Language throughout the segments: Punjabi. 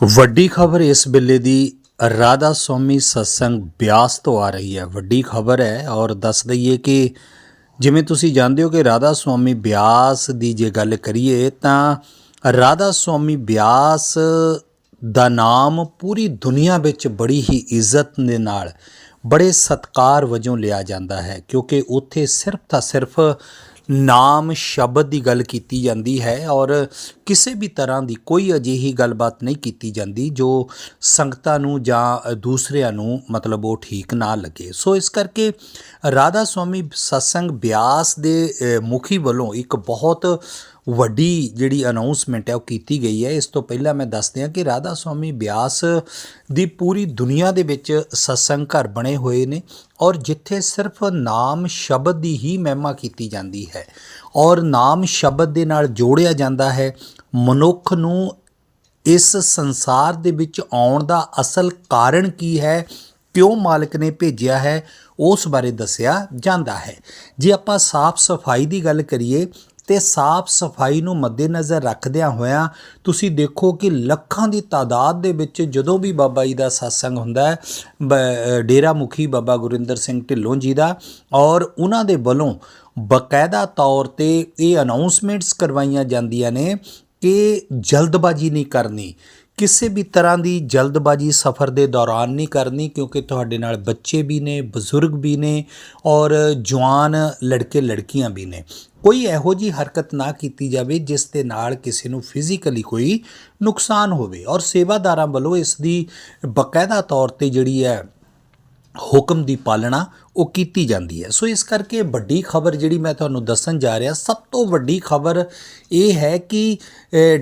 ਵੱਡੀ ਖਬਰ ਇਸ ਵੇਲੇ ਦੀ ਰਾਧਾ ਸਵਾਮੀ ਸਤਸੰਗ ਬਿਆਸ ਤੋਂ ਆ ਰਹੀ ਹੈ। ਵੱਡੀ ਖਬਰ ਹੈ ਔਰ ਦੱਸ ਦਈਏ ਕਿ ਜਿਵੇਂ ਤੁਸੀਂ ਜਾਣਦੇ ਹੋ ਕਿ ਰਾਧਾ ਸਵਾਮੀ ਬਿਆਸ ਦੀ ਜੇ ਗੱਲ ਕਰੀਏ ਤਾਂ ਰਾਧਾ ਸਵਾਮੀ ਬਿਆਸ ਦਾ ਨਾਮ ਪੂਰੀ ਦੁਨੀਆ ਵਿੱਚ ਬੜੀ ਹੀ ਇੱਜ਼ਤ ਦੇ ਨਾਲ, ਬੜੇ ਸਤਕਾਰ ਵਜੋਂ ਲਿਆ ਜਾਂਦਾ ਹੈ ਕਿਉਂਕਿ ਉੱਥੇ ਸਿਰਫ ਤਾਂ ਸਿਰਫ ਨਾਮ ਸ਼ਬਦ ਦੀ ਗੱਲ ਕੀਤੀ ਜਾਂਦੀ ਹੈ ਔਰ ਕਿਸੇ ਵੀ ਤਰ੍ਹਾਂ ਦੀ ਕੋਈ ਅਜਿਹੀ ਗੱਲਬਾਤ ਨਹੀਂ ਕੀਤੀ ਜਾਂਦੀ ਜੋ ਸੰਗਤਾਂ ਨੂੰ ਜਾਂ ਦੂਸਰਿਆਂ ਨੂੰ ਮਤਲਬ ਉਹ ਠੀਕ ਨਾ ਲੱਗੇ। ਸੋ ਇਸ ਕਰਕੇ ਰਾਧਾ ਸਵਾਮੀ ਸਤਸੰਗ ਬਿਆਸ ਦੇ ਮੁਖੀ ਵੱਲੋਂ ਇੱਕ ਬਹੁਤ ਵੱਡੀ ਜਿਹੜੀ ਅਨਾਉਂਸਮੈਂਟ ਹੈ, ਉਹ ਕੀਤੀ ਗਈ ਹੈ। ਇਸ ਤੋਂ ਪਹਿਲਾਂ ਮੈਂ ਦੱਸ ਦਿਆਂ ਕਿ ਰਾਧਾ ਸਵਾਮੀ ਬਿਆਸ ਦੀ ਪੂਰੀ ਦੁਨੀਆ ਦੇ ਵਿੱਚ ਸਤਸੰਗ ਘਰ ਬਣੇ ਹੋਏ ਨੇ ਔਰ ਜਿੱਥੇ ਸਿਰਫ ਨਾਮ ਸ਼ਬਦ ਦੀ ਹੀ ਮਹਿਮਾ ਕੀਤੀ ਜਾਂਦੀ ਹੈ ਔਰ ਨਾਮ ਸ਼ਬਦ ਦੇ ਨਾਲ ਜੋੜਿਆ ਜਾਂਦਾ ਹੈ, ਮਨੁੱਖ ਨੂੰ ਇਸ ਸੰਸਾਰ ਦੇ ਵਿੱਚ ਆਉਣ ਦਾ ਅਸਲ ਕਾਰਨ ਕੀ ਹੈ, ਕਿਉਂ ਮਾਲਕ ਨੇ ਭੇਜਿਆ ਹੈ, ਉਸ ਬਾਰੇ ਦੱਸਿਆ ਜਾਂਦਾ ਹੈ। ਜੇ ਆਪਾਂ ਸਾਫ਼ ਸਫ਼ਾਈ ਦੀ ਗੱਲ ਕਰੀਏ ਤੇ ਸਾਫ਼ ਸਫ਼ਾਈ ਨੂੰ ਮੱਦੇਨਜ਼ਰ ਰੱਖਦਿਆਂ ਹੋਇਆਂ ਤੁਸੀਂ ਦੇਖੋ ਕਿ ਲੱਖਾਂ ਦੀ ਤਾਦਾਦ ਦੇ ਵਿੱਚ ਜਦੋਂ ਵੀ ਬਾਬਾ ਜੀ ਦਾ satsang ਹੁੰਦਾ ਹੈ, ਬ- ਡੇਰਾ ਮੁਖੀ ਬਾਬਾ ਗੁਰਿੰਦਰ ਸਿੰਘ ਢਿੱਲੋਂ ਜੀ ਦਾ ਔਰ ਉਹਨਾਂ ਦੇ ਵੱਲੋਂ ਬਕਾਇਦਾ ਤੌਰ ਤੇ ਇਹ ਅਨਾਉਂਸਮੈਂਟਸ ਕਰਵਾਈਆਂ ਜਾਂਦੀਆਂ ਨੇ ਕਿ ਜਲਦਬਾਜ਼ੀ ਨਹੀਂ ਕਰਨੀ ਕਿਸੇ ਵੀ ਤਰ੍ਹਾਂ ਦੀ ਜਲਦਬਾਜ਼ੀ ਸਫ਼ਰ ਦੇ ਦੌਰਾਨ ਨਹੀਂ ਕਰਨੀ, ਕਿਉਂਕਿ ਤੁਹਾਡੇ ਨਾਲ ਬੱਚੇ ਵੀ ਨੇ, ਬਜ਼ੁਰਗ ਵੀ ਨੇ ਔਰ ਜਵਾਨ ਲੜਕੇ ਲੜਕੀਆਂ ਵੀ ਨੇ। ਕੋਈ ਇਹੋ ਜੀ ਹਰਕਤ ਨਾ ਕੀਤੀ ਜਾਵੇ ਜਿਸ ਦੇ ਨਾਲ ਕਿਸੇ ਨੂੰ ਫਿਜ਼ੀਕਲੀ ਕੋਈ ਨੁਕਸਾਨ ਹੋਵੇ। ਔਰ ਸੇਵਾਦਾਰਾਂ ਵੱਲੋਂ ਇਸ ਦੀ ਬਕਾਇਦਾ ਤੌਰ ਤੇ ਜਿਹੜੀ ਹੈ ਹੁਕਮ ਦੀ ਪਾਲਣਾ ਉਹ ਕੀਤੀ ਜਾਂਦੀ ਹੈ। ਸੋ ਇਸ ਕਰਕੇ ਵੱਡੀ ਖਬਰ ਜਿਹੜੀ ਮੈਂ ਤੁਹਾਨੂੰ ਦੱਸਣ ਜਾ ਰਿਹਾ, ਸਭ ਤੋਂ ਵੱਡੀ ਖਬਰ ਇਹ ਹੈ ਕਿ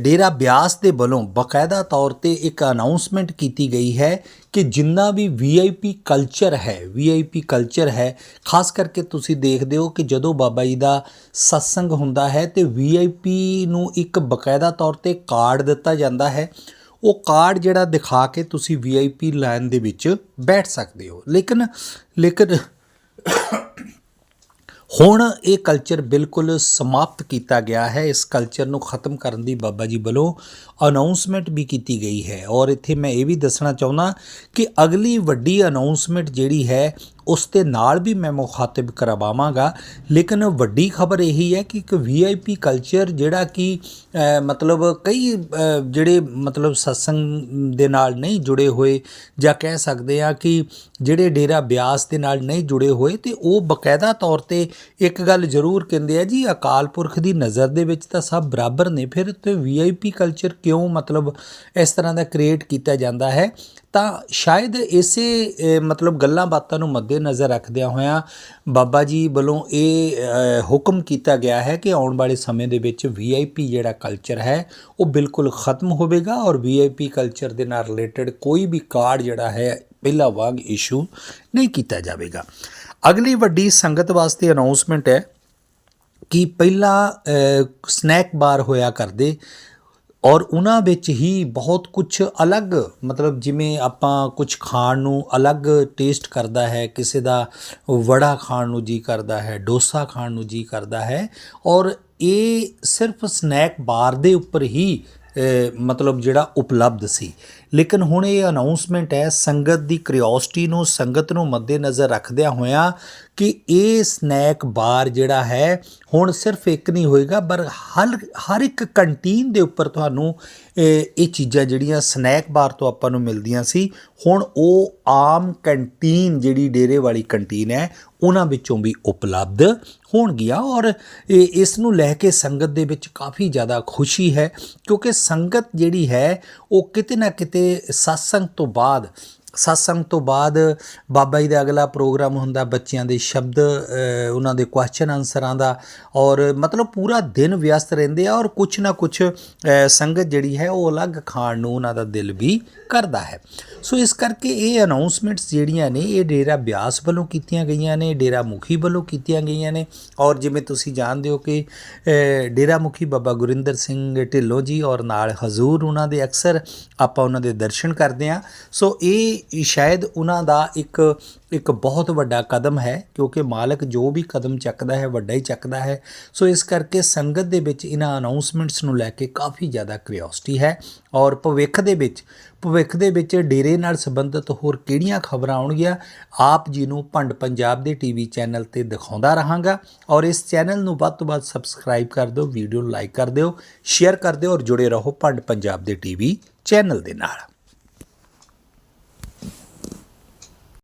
ਡੇਰਾ ਬਿਆਸ ਦੇ ਵੱਲੋਂ ਬਕਾਇਦਾ ਤੌਰ ਤੇ ਇੱਕ ਅਨਾਉਂਸਮੈਂਟ ਕੀਤੀ ਗਈ ਹੈ ਕਿ ਜਿੰਨਾ ਵੀ ਵੀਆਈਪੀ ਕਲਚਰ ਹੈ ਵੀਆਈਪੀ ਕਲਚਰ ਹੈ, ਖਾਸ ਕਰਕੇ ਤੁਸੀਂ ਦੇਖਦੇ ਹੋ ਕਿ ਜਦੋਂ ਬਾਬਾ ਜੀ ਦਾ ਸਤਸੰਗ ਹੁੰਦਾ ਹੈ ਤੇ ਵੀਆਈਪੀ ਨੂੰ ਇੱਕ ਬਕਾਇਦਾ ਤੌਰ ਤੇ ਕਾਰਡ ਦਿੱਤਾ ਜਾਂਦਾ ਹੈ ਉਹ ਕਾਰਡ ਜਿਹੜਾ ਦਿਖਾ ਕੇ ਤੁਸੀਂ ਵੀਆਈਪੀ ਲਾਈਨ ਦੇ ਵਿੱਚ ਬੈਠ ਸਕਦੇ ਹੋ। ਲੇਕਿਨ ਲੇਕਿਨ ਹੁਣ ਇਹ ਕਲਚਰ ਬਿਲਕੁਲ ਸਮਾਪਤ ਕੀਤਾ ਗਿਆ ਹੈ। ਇਸ ਕਲਚਰ ਨੂੰ ਖਤਮ ਕਰਨ ਦੀ ਬਾਬਾ ਜੀ ਵੱਲੋਂ ਅਨਾਉਂਸਮੈਂਟ ਵੀ ਕੀਤੀ ਗਈ ਹੈ। ਔਰ ਇੱਥੇ ਮੈਂ ਇਹ ਵੀ ਦੱਸਣਾ ਚਾਹੁੰਦਾ ਕਿ ਅਗਲੀ ਵੱਡੀ ਅਨਾਉਂਸਮੈਂਟ ਜਿਹੜੀ ਹੈ ਉਸ ਦੇ ਨਾਲ ਵੀ ਮੈਂ ਮੁਖਾਤਿਬ ਕਰਵਾਵਾਂਗਾ। ਲੇਕਿਨ ਵੱਡੀ ਖਬਰ ਇਹੀ ਹੈ ਕਿ ਇੱਕ ਵੀਆਈਪੀ ਕਲਚਰ ਜਿਹੜਾ ਕਿ ਮਤਲਬ ਕਈ ਜਿਹੜੇ ਮਤਲਬ ਸਤਸੰਗ ਦੇ ਨਾਲ ਨਹੀਂ ਜੁੜੇ ਹੋਏ ਜਾਂ ਕਹਿ ਸਕਦੇ ਆ ਕਿ ਜਿਹੜੇ ਡੇਰਾ ਬਿਆਸ ਦੇ ਨਾਲ ਨਹੀਂ ਜੁੜੇ ਹੋਏ, ਤੇ ਉਹ ਬਕਾਇਦਾ ਤੌਰ ਤੇ ਇੱਕ ਗੱਲ ਜ਼ਰੂਰ ਕਹਿੰਦੇ ਆ ਜੀ, ਅਕਾਲ ਪੁਰਖ ਦੀ ਨਜ਼ਰ ਦੇ ਵਿੱਚ ਤਾਂ ਸਭ ਬਰਾਬਰ ਨੇ, ਫਿਰ ਤੇ ਵੀਆਈਪੀ ਕਲਚਰ ਕਿਉਂ ਮਤਲਬ ਇਸ ਤਰ੍ਹਾਂ ਦਾ ਕ੍ਰੀਏਟ ਕੀਤਾ ਜਾਂਦਾ ਹੈ? ਤਾਂ ਸ਼ਾਇਦ ਇਸੇ ਮਤਲਬ ਗੱਲਾਂ ਬਾਤਾਂ ਨੂੰ ਮੱਦੇਨਜ਼ਰ ਰੱਖਦਿਆਂ ਹੋਇਆਂ ਬਾਬਾ ਜੀ ਵੱਲੋਂ ਇਹ ਹੁਕਮ ਕੀਤਾ ਗਿਆ ਹੈ ਕਿ ਆਉਣ ਵਾਲੇ ਸਮੇਂ ਦੇ ਵਿੱਚ ਵੀਆਈਪੀ ਜਿਹੜਾ ਕਲਚਰ ਹੈ, ਉਹ ਬਿਲਕੁਲ ਖਤਮ ਹੋਵੇਗਾ ਔਰ ਵੀਆਈਪੀ ਕਲਚਰ ਦੇ ਨਾਲ ਰਿਲੇਟਡ ਕੋਈ ਵੀ ਕਾਰਡ ਜਿਹੜਾ ਹੈ, ਪਹਿਲਾ ਵਾਂਗ ਇਸ਼ੂ ਨਹੀਂ ਕੀਤਾ ਜਾਵੇਗਾ। ਅਗਲੀ ਵੱਡੀ ਸੰਗਤ ਵਾਸਤੇ ਅਨਾਉਂਸਮੈਂਟ ਹੈ ਕਿ ਪਹਿਲਾਂ ਸਨੈਕ ਬਾਰ ਹੋਇਆ ਕਰਦੇ ਔਰ ਉਹਨਾਂ ਵਿੱਚ ਹੀ ਬਹੁਤ ਕੁਝ ਅਲੱਗ, ਮਤਲਬ ਜਿਵੇਂ ਆਪਾਂ ਕੁਝ ਖਾਣ ਨੂੰ ਅਲੱਗ ਟੇਸਟ ਕਰਦਾ ਹੈ, ਕਿਸੇ ਦਾ ਵੜਾ ਖਾਣ ਨੂੰ ਜੀ ਕਰਦਾ ਹੈ, ਡੋਸਾ ਖਾਣ ਨੂੰ ਜੀ ਕਰਦਾ ਹੈ ਔਰ ਇਹ ਸਿਰਫ ਸਨੈਕ ਬਾਰ ਦੇ ਉੱਪਰ ਹੀ ਮਤਲਬ ਜਿਹੜਾ ਉਪਲਬਧ ਸੀ। ਲੇਕਿਨ ਹੁਣ ਇਹ ਅਨਾਉਂਸਮੈਂਟ ਹੈ, ਸੰਗਤ ਦੀ ਕਿਉਰਿਓਸਿਟੀ ਨੂੰ, ਸੰਗਤ ਨੂੰ ਮੱਦੇਨਜ਼ਰ ਰੱਖਦਿਆਂ ਹੋਇਆਂ ਕਿ ਇਹ ਸਨੈਕ ਬਾਰ ਜਿਹੜਾ ਹੈ, ਹੁਣ ਸਿਰਫ ਇੱਕ ਨਹੀਂ ਹੋਏਗਾ, ਪਰ ਹਰ ਹਰ ਇੱਕ ਕੰਟੀਨ ਦੇ ਉੱਪਰ ਤੁਹਾਨੂੰ ਇਹ ਇਹ ਚੀਜ਼ਾਂ ਜਿਹੜੀਆਂ ਸਨੈਕ ਬਾਰ ਤੋਂ ਆਪਾਂ ਨੂੰ ਮਿਲਦੀਆਂ ਸੀ, ਹੁਣ ਉਹ ਆਮ ਕੰਟੀਨ ਜਿਹੜੀ ਡੇਰੇ ਵਾਲੀ ਕੰਟੀਨ ਹੈ, ਉਹਨਾਂ ਵਿੱਚੋਂ ਵੀ ਉਪਲਬਧ ਹੋਣਗੀਆਂ ਔਰ ਇਹ, ਇਸ ਨੂੰ ਲੈ ਕੇ ਸੰਗਤ ਦੇ ਵਿੱਚ ਕਾਫੀ ਜ਼ਿਆਦਾ ਖੁਸ਼ੀ ਹੈ, ਕਿਉਂਕਿ ਸੰਗਤ ਜਿਹੜੀ ਹੈ, ਉਹ ਕਿਤੇ ਨਾ ਕਿਤੇ satsang ਤੋਂ ਬਾਅਦ satsang ਤੋਂ ਬਾਅਦ ਬਾਬਾ ਜੀ ਦਾ ਅਗਲਾ ਪ੍ਰੋਗਰਾਮ ਹੁੰਦਾ ਬੱਚਿਆਂ ਦੇ ਸ਼ਬਦ ਉਹਨਾਂ ਦੇ ਕੁਐਸਚਨ ਆਨਸਰਾਂ ਦਾ ਔਰ ਮਤਲਬ ਪੂਰਾ ਦਿਨ ਵਿਅਸਤ ਰਹਿੰਦੇ ਆ ਔਰ ਕੁਛ ਨਾ ਕੁਛ ਸੰਗਤ ਜਿਹੜੀ ਹੈ ਉਹ ਅਲੱਗ ਖਾਣ ਨੂੰ ਉਹਨਾਂ ਦਾ ਦਿਲ ਵੀ ਕਰਦਾ ਹੈ। ਸੋ ਇਸ ਕਰਕੇ ਇਹ ਅਨਾਉਂਸਮੈਂਟਸ ਜਿਹੜੀਆਂ ਨੇ, ਇਹ ਡੇਰਾ ਬਿਆਸ ਵੱਲੋਂ ਕੀਤੀਆਂ ਗਈਆਂ ਨੇ, ਡੇਰਾ ਮੁਖੀ ਵੱਲੋਂ ਕੀਤੀਆਂ ਗਈਆਂ ਨੇ ਔਰ ਜਿਵੇਂ ਤੁਸੀਂ ਜਾਣਦੇ ਹੋ ਕਿ ਡੇਰਾ ਮੁਖੀ ਬਾਬਾ ਗੁਰਿੰਦਰ ਸਿੰਘ ਢਿੱਲੋਂ ਜੀ ਔਰ ਨਾਲ ਹਜ਼ੂਰ ਉਹਨਾਂ ਦੇ ਅਕਸਰ ਆਪਾਂ ਉਹਨਾਂ ਦੇ ਦਰਸ਼ਨ ਕਰਦੇ ਹਾਂ। ਸੋ ਇਹ ਸ਼ਾਇਦ ਉਹਨਾਂ ਦਾ ਇੱਕ ਇੱਕ ਬਹੁਤ ਵੱਡਾ ਕਦਮ ਹੈ, ਕਿਉਂਕਿ ਮਾਲਕ ਜੋ ਵੀ ਕਦਮ ਚੱਕਦਾ ਹੈ, ਵੱਡਾ ਹੀ ਚੱਕਦਾ ਹੈ। ਸੋ ਇਸ ਕਰਕੇ ਸੰਗਤ ਦੇ ਵਿੱਚ ਇਹਨਾਂ ਅਨਾਉਂਸਮੈਂਟਸ ਨੂੰ ਲੈ ਕੇ ਕਾਫੀ ਜ਼ਿਆਦਾ ਕਿਉਰਿਓਸਿਟੀ ਹੈ ਔਰ ਭਵਿੱਖ ਦੇ ਵਿੱਚ, ਭਵਿੱਖ ਦੇ ਵਿੱਚ ਡੇਰੇ ਨਾਲ ਸੰਬੰਧਿਤ ਹੋਰ ਕਿਹੜੀਆਂ ਖਬਰਾਂ ਆਉਣਗੀਆਂ, ਆਪ ਜੀ ਨੂੰ ਭੰਡ ਪੰਜਾਬ ਦੇ ਟੀਵੀ ਚੈਨਲ ਤੇ ਦਿਖਾਉਂਦਾ ਰਹਾਂਗਾ। ਔਰ ਇਸ ਚੈਨਲ ਨੂੰ ਵੱਧ ਤੋਂ ਵੱਧ ਸਬਸਕ੍ਰਾਈਬ ਕਰ ਦਿਓ ਵੀਡੀਓ ਨੂੰ ਲਾਈਕ ਕਰ ਦਿਓ ਸ਼ੇਅਰ ਕਰ ਦਿਓ ਔਰ ਜੁੜੇ ਰਹੋ ਭੰਡ ਪੰਜਾਬ ਦੇ ਟੀਵੀ ਚੈਨਲ ਦੇ ਨਾਲ।